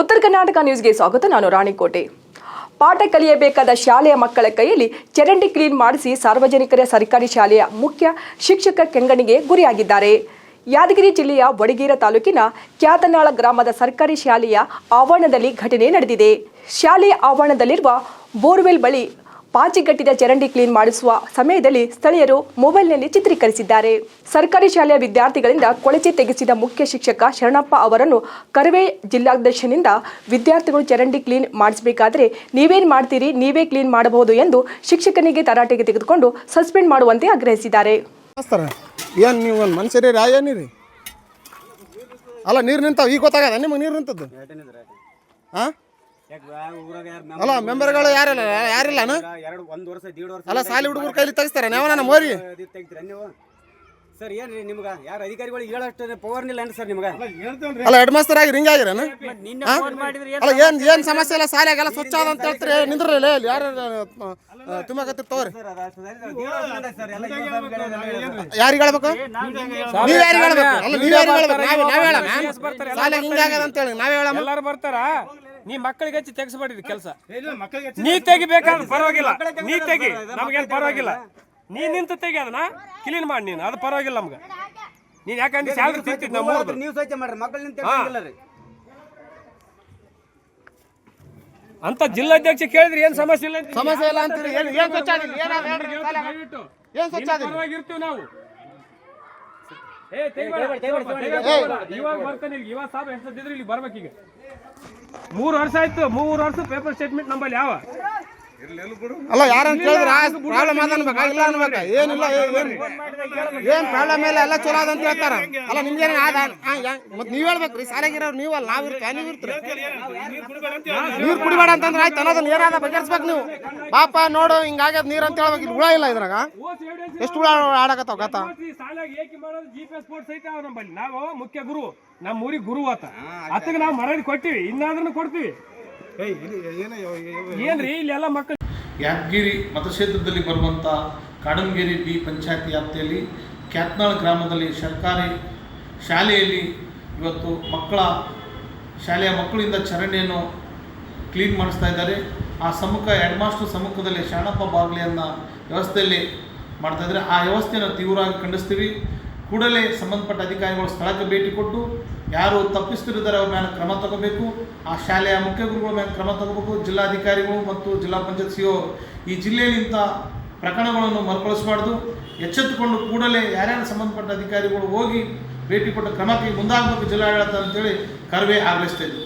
ಉತ್ತರ ಕರ್ನಾಟಕ ನ್ಯೂಸ್ಗೆ ಸ್ವಾಗತ. ನಾನು ರಾಣಿಕೋಟೆ. ಪಾಠ ಕಲಿಯಬೇಕಾದ ಶಾಲೆಯ ಮಕ್ಕಳ ಕೈಯಲ್ಲಿ ಚರಂಡಿ ಕ್ಲೀನ್ ಮಾಡಿಸಿ ಸಾರ್ವಜನಿಕರ ಸರ್ಕಾರಿ ಶಾಲೆಯ ಮುಖ್ಯ ಶಿಕ್ಷಕ ಕೆಂಗಣಿಗೆ ಗುರಿಯಾಗಿದ್ದಾರೆ. ಯಾದಗಿರಿ ಜಿಲ್ಲೆಯ ವಡಗೇರ ತಾಲೂಕಿನ ಕ್ಯಾತನಾಳ ಗ್ರಾಮದ ಸರ್ಕಾರಿ ಶಾಲೆಯ ಆವರಣದಲ್ಲಿ ಘಟನೆ ನಡೆದಿದೆ. ಶಾಲೆಯ ಆವರಣದಲ್ಲಿರುವ ಬೋರ್ವೆಲ್ ಬಳಿ ಪಾಚಿಗಟ್ಟಿದ ಚರಂಡಿ ಕ್ಲೀನ್ ಮಾಡಿಸುವ ಸಮಯದಲ್ಲಿ ಸ್ಥಳೀಯರು ಮೊಬೈಲ್ನಲ್ಲಿ ಚಿತ್ರೀಕರಿಸಿದ್ದಾರೆ. ಸರ್ಕಾರಿ ಶಾಲೆಯ ವಿದ್ಯಾರ್ಥಿಗಳಿಂದ ಕೊಳಚೆ ತೆಗೆಸಿದ ಮುಖ್ಯ ಶಿಕ್ಷಕ ಶರಣಪ್ಪ ಅವರನ್ನು ಕರವೇ ಜಿಲ್ಲಾಧ್ಯಕ್ಷನಿಂದ ವಿದ್ಯಾರ್ಥಿಗಳು ಚರಂಡಿ ಕ್ಲೀನ್ ಮಾಡಿಸಬೇಕಾದರೆ ನೀವೇನ್ ಮಾಡ್ತೀರಿ ನೀವೇ ಕ್ಲೀನ್ ಮಾಡಬಹುದು ಎಂದು ಶಿಕ್ಷಕನಿಗೆ ತರಾಟೆಗೆ ತೆಗೆದುಕೊಂಡು ಸಸ್ಪೆಂಡ್ ಮಾಡುವಂತೆ ಆಗ್ರಹಿಸಿದ್ದಾರೆ. ಏನು ನೀವು ಒಂದು ಮನುಷ್ಯರೇ ಏನಿರಿ ಅಲ್ಲ ನೀರು ನಿಂತಾವ ಈಗ ಗೊತ್ತಾಗದ? ನಿಮಗೆ ನೀರು ನಿಂತದ್ದು? ಹಾಂ ಅಲ್ಲ ಮೆಂಬರ್ಗಳು ಯಾರಿಲ್ಲ ಯಾರಿಲ್ಲ ಎರಡು ಒಂದು ವರ್ಷ ದೀಡ್ ವರ್ಷ ಅಲ್ಲ ಸಾಲಿ ಹುಡುಗರು ಕೈಲಿ ತೆಗಿಸ್ತಾರೆ? ನಾನು ಮೋರಿ? ತೆಗಿತೀರ ನೀವು? ಸರ್ ಏನ್ರಿ ನಿಮ್ಗೆ? ಯಾರು ಅಧಿಕಾರಿಗಳು ಹೇಳಷ್ಟು ಪವರ್ ಇಲ್ಲ ಏನ್ರಿ ಸರ್ ನಿಮ್ಗೆ? ಅಲ್ಲ ಹೆಡ್ ಮಾಸ್ತರ್ ಆಗಿ ಹಿಂಗೆ ಆಗಿರೇನು? ನಿನ್ನೆ ಫೋನ್ ಮಾಡಿದ್ರಿ ಅಲ್ಲ ಏನ್ ಏನ್ ಸಮಸ್ಯೆ ಇಲ್ಲ? ಸಾಲಿಯಾಗೆಲ್ಲ ಸ್ವಚ್ಛ ಅದ ಅಂತ ಹೇಳ್ತಾರೆ. ನಿಂದ್ರಲ್ಲ ಇಲ್ಲಿ ಯಾರು ಸರ್ ಅದು ಅಷ್ಟು ಸರಿ ಸರ್ ಎಲ್ಲ. ಯಾರಿಗೆ ಹೇಳ್ಬೇಕು? ನೀವ್ ಯಾರಿಗೆ ಹೇಳ್ಬೇಕು? ಅಲ್ಲ ನೀವ್ ಯಾರಿಗೆ ಹೇಳ್ಬೇಕು? ನಾವ್ ನಾವ್ ಹೇಳಮ್ಮ? ಸಾಲ ಹಿಂಗಾಗದ ಅಂತ ಹೇಳಿ ನಾವೇ ಹೇಳಮ್ಮ? ಎಲ್ಲಾರು ಬರ್ತಾರ? ನೀ ಮಕ್ಕಳಿಗೆ ಹಚ್ಚಿ ತೆಗಿಸ್ಬೇಡ್ರಿ ಕೆಲಸ. ನೀ ತೆಗಿಬೇಕಾದ್ರೆ ಪರವಾಗಿಲ್ಲ. ನೀ ತೆಗಿ. ನಮ್ಗೇನು ಪರವಾಗಿಲ್ಲ. ನೀ ನಿಂತ ತೆಗಿ ಅದನ್ನ. ಕ್ಲೀನ್ ಮಾಡಿ ನೀನು. ಅದು ಪರವಾಗಿಲ್ಲ ನಮ್ಗೆ. ನೀನ್ ಯಾಕಂದ್ರೆ ಸ್ಯಾಲ್ರಿ ತಿಂತಿದ್ ನಮ್ಮ ಊರ್ದು. ನೀವು ಸ್ವಚ್ಛ ಮಾಡ್ರಿ ಮಕ್ಕಳನ್ನ ತೆಗಿಲ್ಲ ರೀ ಅಂತ ಜಿಲ್ಲಾಧ್ಯಕ್ಷ ಕೇಳಿದ್ರೆ ಏನ್ ಸಮಸ್ಯೆ ಇಲ್ಲ ಅಂತ ಸಮಸ್ಯೆ ಇಲ್ಲ ಅಂತ ಏನು ಏನು ಸ್ವಚ್ಛ ಆಗಿಲ್ಲ ಏನಾದ ಹೇಳ್ರಿ? ದಯವಿಟ್ಟು. ಏನ್ ಸ್ವಚ್ಛ ಆಗಿಲ್ಲ ನಾವು. ಏ ತೆಗಿಬೇಡ, ತೆಗಿಬೇಡ, ತೆಗಿಬೇಡ, ತೆಗಿಬೇಡ. ಇವಾಗ ಬರ್ತಾನೆ ಇಲ್ಲಿ ಇವಾಗ ಸಾಬ್ ಎಷ್ಟಿದ್ರೆ ಇಲ್ಲಿ ಬರ್ಬೇಕೀಗ. ಮೂರು ವರ್ಷ ಆಯ್ತು. ಮೂರು ವರ್ಷ ಪೇಪರ್ ಸ್ಟೇಟ್ಮೆಂಟ್ ನಂಬಲ್ಲಿ ಯಾವ? ಅಲ್ಲ ಯಾರನ್ನ ಕೇಳಿದ್ರೆ ಪ್ರಾಬ್ಲಮ್ ಅದ ಅನ್ಬೇಕಾ ಇಲ್ಲ ಅನ್ಬೇಕಾ ಏನಿಲ್ಲ ಏನ್ ಏನ್ ಪ್ರಾಬ್ಲಮ್ ಇಲ್ಲ ಎಲ್ಲ ಚಲೋ ಅದ ಅಂತ ಹೇಳ್ತಾರ ಅಲ್ಲ ನಿಮ್ಗೇನ ಆದ ಮತ್ತೆ ನೀವ್ ಹೇಳ್ಬೇಕ್ರಿ ಸಾಲಾಗಿರೋರು ನೀವಲ್ಲ ನಾವ್ ಇರ್ತೀವಿ ನೀವ್ ಇರ್ತೀರಿ ನೀರ್ ಕುಡಿಬೇಡ ಅಂತಂದ್ರೆ ಆಯ್ತು ಅನ್ನೋದನ್ನ ಏನಾದ ಬಗೆಹರಿಸ್ಬೇಕು ನೀವು ಪಾಪ ನೋಡು ಹಿಂಗಾಗ್ಯದ ನೀರ್ ಅಂತ ಹೇಳ್ಬೇಕು ಇಲ್ಲಿ ಹುಳ ಇಲ್ಲ ಇದ್ರಾಗ ಎಷ್ಟು ಹುಳ ಆಡಕತ್ತಾವ ಗತ ನಾವು ಮುಖ್ಯ ಗುರು ನಮ್ಮ ಊರಿಗೆ ಗುರು ಆತ ಅದಕ್ಕೆ ನಾವು ಮರದಿ ಕೊಟ್ಟಿವಿ ಇನ್ನಾದ್ರೂ ಕೊಡ್ತೀವಿ ಏನ್ರಿ ಇಲ್ಲೆಲ್ಲ ಮಕ್ಕಳು ಯಾದಗಿರಿ ಮತಕ್ಷೇತ್ರದಲ್ಲಿ ಬರುವಂಥ ಕಾಡಂಗೇರಿ ಬಿ ಪಂಚಾಯತ್ ವ್ಯಾಪ್ತಿಯಲ್ಲಿ ಕ್ಯಾತ್ನಾಳ್ ಗ್ರಾಮದಲ್ಲಿ ಸರ್ಕಾರಿ ಶಾಲೆಯಲ್ಲಿ ಇವತ್ತು ಮಕ್ಕಳ, ಶಾಲೆಯ ಮಕ್ಕಳಿಂದ ಚರಂಡಿಯನ್ನು ಕ್ಲೀನ್ ಮಾಡಿಸ್ತಾ ಇದ್ದಾರೆ. ಆ ಸಮ್ಮುಖ ಹೆಡ್ ಮಾಸ್ಟರ್ ಸಮ್ಮುಖದಲ್ಲಿ ಶಾಣಪ್ಪ ಬಾಗ್ಲಿಯನ್ನು ವ್ಯವಸ್ಥೆಯಲ್ಲಿ ಮಾಡ್ತಾ ಇದ್ದಾರೆ. ಆ ವ್ಯವಸ್ಥೆಯನ್ನು ತೀವ್ರವಾಗಿ ಖಂಡಿಸ್ತೀವಿ. ಕೂಡಲೇ ಸಂಬಂಧಪಟ್ಟ ಅಧಿಕಾರಿಗಳು ಸ್ಥಳಕ್ಕೆ ಭೇಟಿ ಕೊಟ್ಟು ಯಾರು ತಪ್ಪಿಸ್ತಿರಿದ್ದಾರೆ ಅವ್ರ ಮೇಲೆ ಕ್ರಮ ತಗೋಬೇಕು, ಆ ಶಾಲೆಯ ಮುಖ್ಯ ಗುರುಗಳ ಮೇಲೆ ಕ್ರಮ ತಗೋಬೇಕು, ಜಿಲ್ಲಾಧಿಕಾರಿಗಳು ಮತ್ತು ಜಿಲ್ಲಾ ಪಂಚಾಯತ್ ಸಿ ಈ ಜಿಲ್ಲೆಯಲ್ಲಿ ಇಂಥ ಪ್ರಕರಣಗಳನ್ನು ಮರುಕಳಿಸಬಾರ್ದು. ಎಚ್ಚೆತ್ತುಕೊಂಡು ಕೂಡಲೇ ಯಾರ್ಯಾರು ಸಂಬಂಧಪಟ್ಟ ಅಧಿಕಾರಿಗಳು ಹೋಗಿ ಭೇಟಿ ಕೊಟ್ಟ ಕ್ರಮಕ್ಕೆ ಮುಂದಾಗಬೇಕು ಜಿಲ್ಲಾಡಳಿತ ಅಂತೇಳಿ ಕರವೇ ಆಗ್ರಹಿಸ್ತಾ ಇದ್ವಿ.